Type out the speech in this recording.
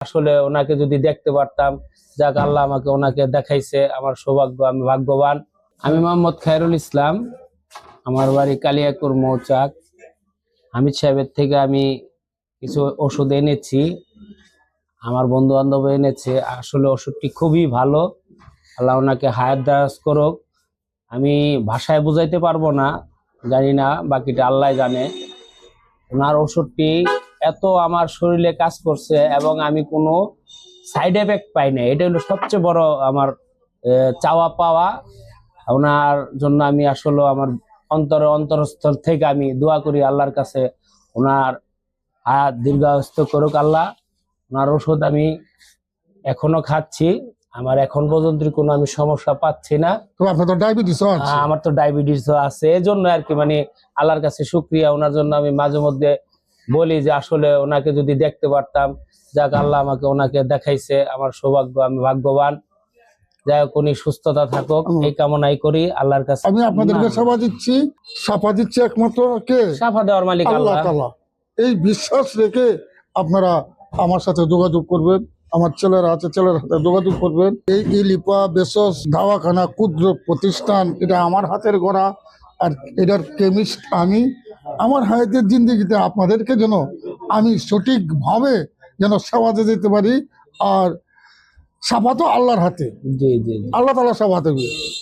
আসলে ওনাকে যদি দেখতে পারতাম, যাক আল্লাহ আমাকে ওনাকে দেখাইছে, আমার সৌভাগ্য, আমি ভাগ্যবান। আমি মোহাম্মদ খায়রুল ইসলাম, আমার বাড়ি কালিয়াকুর মৌচাক। হামিদ সাহেবের থেকে আমি কিছু ওষুধ এনেছি, আমার বন্ধু বান্ধব এনেছে। আসলে ওষুধটি খুবই ভালো। আল্লাহ ওনাকে হায়াত দারাজ করুক। আমি ভাষায় বুঝাইতে পারব না, জানি না, বাকিটা আল্লাহ জানে। ওনার ওষুধটি এত আমার শরীরে কাজ করছে এবং আমি কোনো সাইড এফেক্ট পাই না এটা হলো সবচেয়ে বড় আমার চাওয়া পাওয়া। ওনার জন্য আমি আসলে আমার অন্তর অন্তরস্থল থেকে আমি দোয়া করি আল্লাহর কাছে। ওনার হায়াত দীর্ঘায়স্ত করুক আল্লাহ। ওনার ওষুধ আমি এখনও খাচ্ছি। আমার এখন পর্যন্ত কোনো আমি সমস্যা পাচ্ছি না। আপনার তো ডায়াবেটিসও আছে। আমার তো ডায়াবেটিস আছে। এই জন্য আর কি মানে আল্লাহর কাছে শুক্রিয়া। ওনার জন্য আমি মাঝে মধ্যে বলি যে আসলে ওনাকে যদি দেখতে পারতাম যাক আল্লাহ আমাকে ওনাকে দেখাইছে আমার সৌভাগ্য আমি ভাগ্যবান। যাই হোক উনি সুস্থতা থাকুক এই কামনাই করি আল্লাহর কাছে আমি আপনাদেরকে সাফা দিচ্ছি। সাফা দিচ্ছি একমাত্র কে? সাফা দেওয়ার মালিক আল্লাহ তালা এই বিশ্বাস রেখে আপনারা আমার সাথে যোগাযোগ করবেন আমার ছেলেরা আছে ছেলের হাতে যোগাযোগ করবেন। এই ইলিপা বেসস দাওয়াখানা ক্ষুদ্র প্রতিষ্ঠান এটা আমার হাতের গড়া আর এটার কেমিস্ট আমি আমার হায়াতের জিন্দিগিতে আপনাদেরকে যেন আমি সঠিকভাবে যেন সেবা দিতে যেতে পারি আর সাফা তো আল্লাহর হাতে। জি জি জি। আল্লাহ তালা সাফা দেবে।